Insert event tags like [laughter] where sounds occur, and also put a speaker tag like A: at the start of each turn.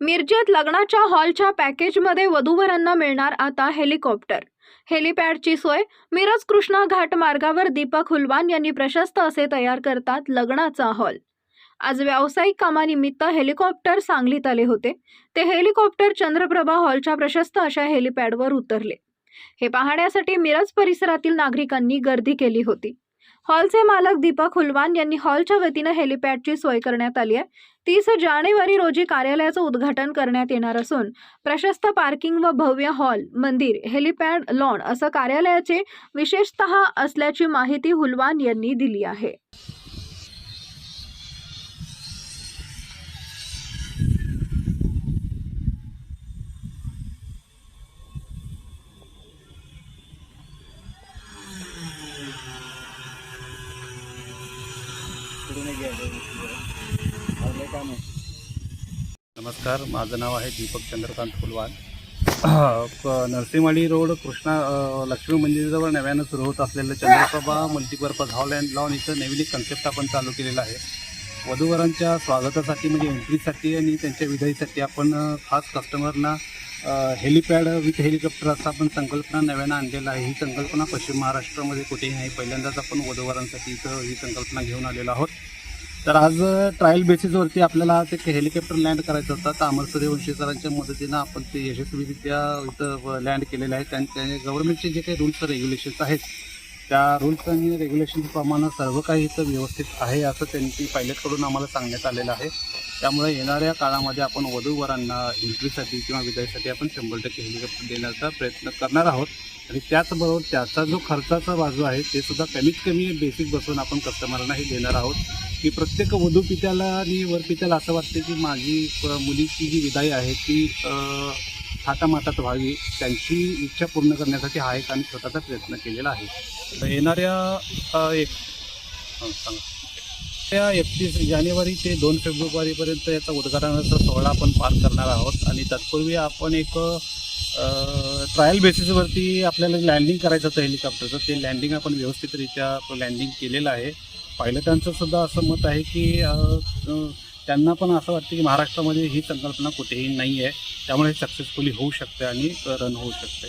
A: मिरजेत लग्नाच्या हॉलच्या पॅकेजमध्ये वधूवरांना मिळणार आता हेलिकॉप्टर. हेलिपॅडची सोय मिरज कृष्णा घाट मार्गावर दीपक हुलवान यांनी प्रशस्त असे तयार करतात लग्नाचा हॉल. आज व्यावसायिक कामानिमित्त हेलिकॉप्टर सांगलीत आले होते. ते हेलिकॉप्टर चंद्रप्रभा हॉलच्या प्रशस्त अशा हेलिपॅडवर उतरले. हे पाहण्यासाठी मिरज परिसरातील नागरिकांनी गर्दी केली होती. हॉलचे मालक दीपक हुलवान यांनी हॉलच्या वतीनं हेलिपॅडची सोय करण्यात आली आहे. तीस जानेवारी रोजी कार्यालयाचं उद्घाटन करण्यात येणार असून प्रशस्त पार्किंग व भव्य हॉल मंदिर हेलिपॅड लॉन असं कार्यालयाचे विशेषतः असल्याची माहिती हुलवान यांनी दिली आहे.
B: नमस्कार माझं नाव आहे दीपक चंद्रकांत फुलवाल. [clears throat] नरसिंहवाडी रोड कृष्णा लक्ष्मी मंदिराजवळ नव्यानं सुरू होत असलेलं Chandraprabha multipurpose hall and lawn इथं नवीन एक कन्सेप्ट आपण चालू केलेला आहे. वधूवरांच्या स्वागतासाठी म्हणजे एंट्रीसाठी आणि त्यांच्या विदाईसाठी आपण खास कस्टमरना हेलिपॅड विथ हेलिकॉप्टर असा आपण संकल्पना नव्यानं आणलेला आहे. ही संकल्पना पश्चिम महाराष्ट्रामध्ये कुठेही नाही. पहिल्यांदाच आपण वधूवरांसाठी इथं ही संकल्पना घेऊन आलेलो आहोत. तर आज ट्रायल बेसिसवरती आपल्याला आज एक हेलिकॉप्टर लँड करायचं होतं. तर अमर सूर्यवंशी सरांच्या मदतीनं आपण ते यशस्वीरित्या इथं लँड केलेलं आहे. त्यांच्या गव्हर्नमेंटचे जे काही रूल्स रेग्युलेशन्स आहेत त्या रूल्स आणि रेग्युलेशनप्रमाणे सर्व काही इथं व्यवस्थित आहे असं त्यांची पायलटकडून आम्हाला सांगण्यात आलेलं आहे. त्यामुळे येणाऱ्या काळामध्ये आपण वधूवरांना एंट्रीसाठी किंवा विदाईसाठी आपण शंभर टक्के हेलिकॉप्टर देण्याचा प्रयत्न करणार आहोत. आणि त्याचबरोबर त्याचा जो खर्चाचा बाजू आहे ते सुद्धा कमीत कमी बेसिक बसून आपण कस्टमरांनाही देणार आहोत. की प्रत्येक वधू पित्याला आणि वर पित्याला असं वाटते की माझी मुलीची जी विदाई आहे ती थाटामाटात व्हावी. त्यांची इच्छा पूर्ण करण्यासाठी हा एक आम्ही स्वतःचा प्रयत्न केलेला आहे. येणाऱ्या एक सांगा. त्या एकतीस जानेवारी ते दोन फेब्रुवारीपर्यंत याचा उद्घाटनाचा सोहळा आपण पार करणार आहोत. आणि तत्पूर्वी आपण एक ट्रायल बेसिसवरती आपल्याला लँडिंग करायचं होतं हेलिकॉप्टरचं ते लँडिंग आपण व्यवस्थितरित्या लँडिंग केलेलं आहे. पायलटांचं सुद्धा असं मत आहे की त्यांना पण असं वाटतं की महाराष्ट्रामध्ये ही संकल्पना कुठेही नाही आहे त्यामुळे सक्सेसफुली होऊ शकते आणि रन होऊ शकते.